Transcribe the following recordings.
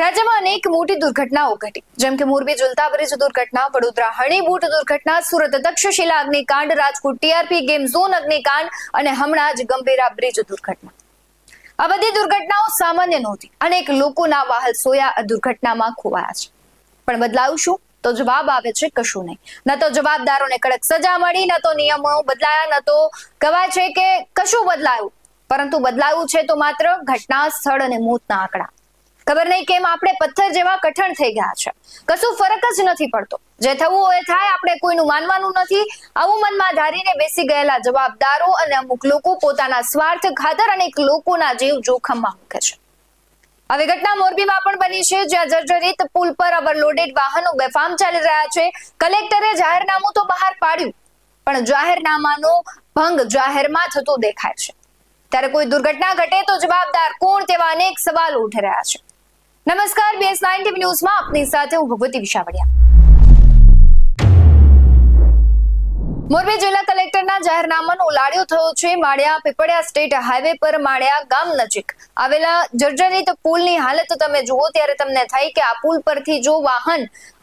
રાજ્યમાં અનેક મોટી દુર્ઘટનાઓ ઘટી. જેમ કે મોરબી ઝુલતા બ્રિજ દુર્ઘટના, વડોદરા હણીબૂટ દુર્ઘટના, સુરત તક્ષશિલા અગ્નિકાંડ, રાજકોટ ટીઆરપી ગેમ ઝોન અગ્નિકાંડ અને હમણાં જ ગંભીરા બ્રિજ દુર્ઘટના. આ બધી દુર્ઘટનાઓ સામાન્ય નહોતી. અનેક લોકોના વાહલ સોયા દુર્ઘટનામાં ખોવાયા છે. પણ બદલાયું શું? તો જવાબ આવે છે કશું નહીં. ન તો જવાબદારોને કડક સજા મળી, ન તો નિયમો બદલાયા, ન તો કહેવાય છે કે કશું બદલાયું. પરંતુ બદલાયું છે તો માત્ર ઘટના સ્થળ અને મોતના આંકડા. ખબર નહીં કેમ આપણે પથ્થર જેવા કઠણ થઈ ગયા છે. કશું ફરક જ નથી પડતો. જે થવું એ થાય, આપણે કોઈનું માનવાનું નથી. આવું મનમાં ધારીને બેસી ગયેલા જવાબદારો અને અમુક લોકો પોતાના સ્વાર્થ ખાતર અનેક લોકોના જીવ જોખમમાં મૂકે છે. આવી ઘટના મોરબીમાં પણ બની છે, જ્યાં જર્જરિત પુલ પર ઓવરલોડેડ વાહનો બેફામ ચાલી રહ્યા છે. કલેક્ટરે જાહેરનામું તો બહાર પાડ્યું, પણ જાહેરનામાનો ભંગ જાહેરમાં થતો દેખાય છે. ત્યારે કોઈ દુર્ઘટના ઘટે તો જવાબદાર કોણ તેવા અનેક સવાલો ઉઠી રહ્યા છે. નમસ્કાર બીએસ નાઇન ટીવી ન્યૂઝમાં આપની સાથે હું ભગવતી વિશાવડિયા. મોરબી જિલ્લા કલેક્ટરના જાહેરનામાનો ઉલાળ્યો થયો છે. માળિયા પીપળિયા સ્ટેટ હાઈવે પર માળિયા ગામ નજીક આવેલા જર્જરિત પુલની હાલત તમે જુઓ ત્યારે તમને થાય કે આ પુલ પરથી જો વાહન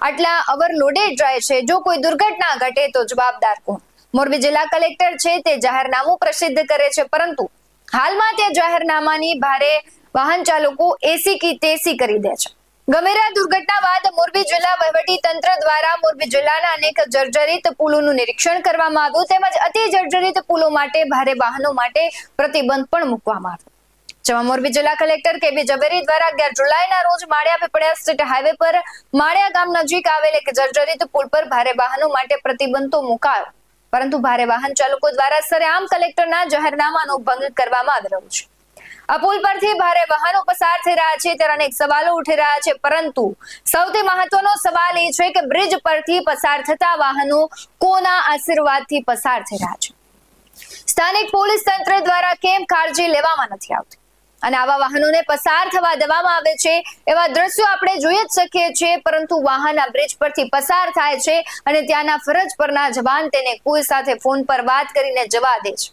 આટલા અવરલોડેડ જાય છે, જો કોઈ દુર્ઘટના ઘટે તો જવાબદાર કોણ? મોરબી જિલ્લા કલેક્ટર છે તે જાહેરનામું પ્રસિદ્ધ કરે છે, પરંતુ હાલમાં તે જાહેરનામાની ભારે વાહન ચાલકો એસી કી તેસી કરી દે છે. ગમેરા દુર્ઘટના બાદ મોરબી જિલ્લા વહીવટી તંત્ર દ્વારા મોરબી જિલ્લાના અનેક જર્જરિત પુલોનું નિરીક્ષણ કરવામાં આવ્યું. તેમજ અતિ જર્જરિત પુલો માટે ભારે વાહનો માટે પ્રતિબંધ પણ મૂકવામાં આવ્યો. જેમાં મોરબી જિલ્લા કલેક્ટર કે બી ઝવેરી દ્વારા અગિયાર જુલાઈના રોજ માળિયા પીપળિયા સ્ટેટ હાઈવે પર માળિયા ગામ નજીક આવેલ એક જર્જરિત પુલ પર ભારે વાહનો માટે પ્રતિબંધ તો મુકાયો. પરંતુ ભારે વાહન ચાલકો દ્વારા સરેઆમ કલેક્ટરના જાહેરનામાનો ભંગ કરવામાં આવી રહ્યો છે. આ પુલ પરથી ભારે વાહનો પસાર થઈ રહ્યા છે, ત્યારે અનેક સવાલો ઉઠી રહ્યા છે. પરંતુ સૌથી મહત્વનો સવાલ એ છે કે બ્રિજ પરથી પસાર થતા વાહનો કોના આશીર્વાદથી પસાર થઈ રહ્યા છે? સ્થાનિક પોલીસ તંત્ર દ્વારા કેમ કાળજી લેવામાં નથી આવતી? અને આવા વાહનોને પસાર થવા દેવામાં આવે છે એવા દ્રશ્યો આપણે જોઈ જ શકીએ છીએ, પરંતુ વાહન આ બ્રિજ પરથી પસાર થાય છે અને ત્યાંના ફરજ પરના જવાન તેને કોઈ સાથે ફોન પર વાત કરીને જવા દે છે.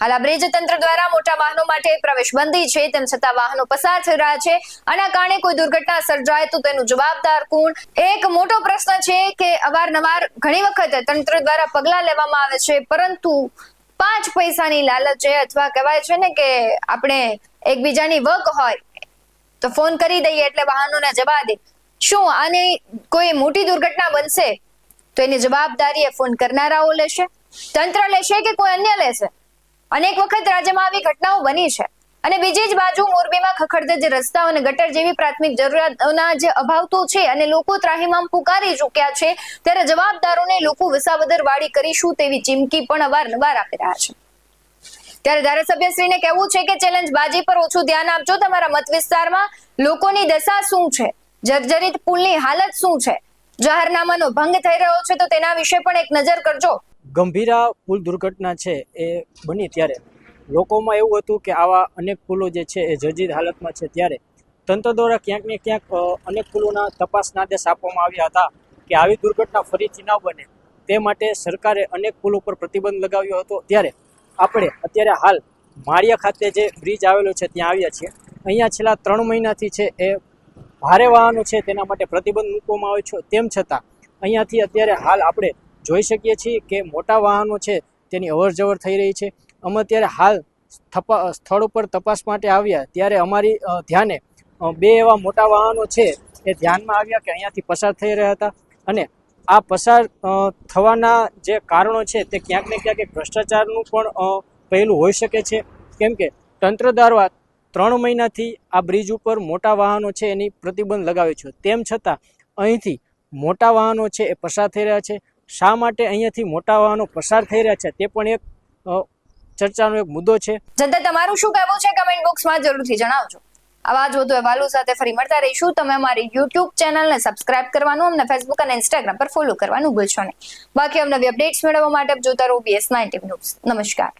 હાલ આ બ્રિજ તંત્ર દ્વારા મોટા વાહનો માટે પ્રવેશ બંધી છે. તેમ છતાં વાહનો પસાર થઈ રહ્યા છે. આના કારણે કોઈ દુર્ઘટના સર્જાય તો તેનું જવાબદાર કોણ? એક મોટો પ્રશ્ન છે કે અવારનવાર ઘણી વખત તંત્ર દ્વારા પગલા લેવામાં આવે છે. પરંતુ પાંચ પૈસાની લાલચે અથવા કહેવાય છે ને કે આપણે એકબીજાની વર્ક હોય તો ફોન કરી દઈએ એટલે વાહનોને જવા દે શું આની કોઈ મોટી દુર્ઘટના બનશે? તો એની જવાબદારી એ ફોન કરનારાઓ લેશે. તંત્ર લેશે કે કોઈ અન્ય લેશે? અનેક વખત રાજ્યમાં આવી ઘટનાઓ બની છે. અને બીજી જ બાજુ મોરબીમાં ખખડતે જે રસ્તાઓ અને ગટર જેવી પ્રાથમિક જરૂરિયાતોના જે અભાવ તો છે અને લોકો ત્રાહીમામ પુકારી ચૂક્યા છે, ત્યારે જવાબદારોને લોકો વિસાવદર વાળી કરીશું તેવી ચીમકી પણ અવારનવાર આપી રહ્યા છે. ત્યારે ધારાસભ્યશ્રીને કહેવું છે કે ચેલેન્જ બાજી પર ઓછું ધ્યાન આપજો. તમારા મત વિસ્તારમાં લોકોની દશા શું છે? જર્જરિત પુલની હાલત શું છે? જાહેરનામાનો ભંગ થઈ રહ્યો છે, તો તેના વિશે પણ એક નજર કરજો. ગંભીરા પુલ દુર્ઘટના છે એ બની ત્યારે. લોકોમાં એવું હતું કે આવા અનેક પુલો જે છે એ જર્જરિત હાલતમાં છે ત્યારે. તંત્ર દ્વારા ક્યાંક ને ક્યાંક અનેક પુલોના તપાસના આદેશ આપવામાં આવ્યા હતા કે આવી દુર્ઘટના ફરીથી ન બને. તે માટે સરકારે અનેક પુલો પર પ્રતિબંધ લગાવ્યો હતો. ત્યારે આપણે અત્યારે હાલ માળિયા ખાતે જે બ્રિજ આવેલો છે ત્યાં આવ્યા છીએ. અહીંયા છેલ્લા ત્રણ મહિનાથી છે એ ભારે વાહનો છે તેના માટે પ્રતિબંધ મૂકવામાં આવ્યો છે. તેમ છતાં અહીંયાથી અત્યારે હાલ આપણે જોઈ શકીએ છીએ કે મોટા વાહનો છે, તેની અવર જવર થઈ રહી છે. અમે અત્યારે હાલ સ્થળ ઉપર તપાસ માટે આવ્યા, ત્યારે અમારી ધ્યાને બે એવા મોટા વાહનો છે એ ધ્યાનમાં આવ્યા કે અહીંયાથી પસાર થઈ રહ્યા હતા. અને આ પસાર થવાના જે કારણો છે તે ક્યાંક ને ક્યાંક ભ્રષ્ટાચારનું પણ પહેલું હોઈ શકે છે. કેમ કે તંત્ર દ્વારા ત્રણ મહિનાથી આ બ્રિજ ઉપર મોટા વાહનો છે એની પ્રતિબંધ લગાવ્યો છે. તેમ છતાં અહીંથી મોટા વાહનો છે એ પસાર થઈ રહ્યા છે. શા માટે અહીંયાથી મોટા વાહનો પસાર થઈ રહ્યા છે તે પણ એક ચર્ચાનો એક મુદ્દો છે. જનતા, તમારું શું કહેવું છે? કમેન્ટ બોક્સમાં જરૂરથી જણાવજો. આવા જ વધુ અહેવાલો સાથે ફરી મળતા રહીશું. તમે અમારી યુટ્યુબ ચેનલને સબસ્ક્રાઇબ કરવાનું, અમને ફેસબુક અને ઇન્સ્ટાગ્રામ પર ફોલો કરવાનું ભૂલશો નહીં. બાકી અમને અપડેટ્સ મેળવવા માટે જોતા રહો બીએસ નાઇન્ટી ન્યૂઝ નમસ્કાર.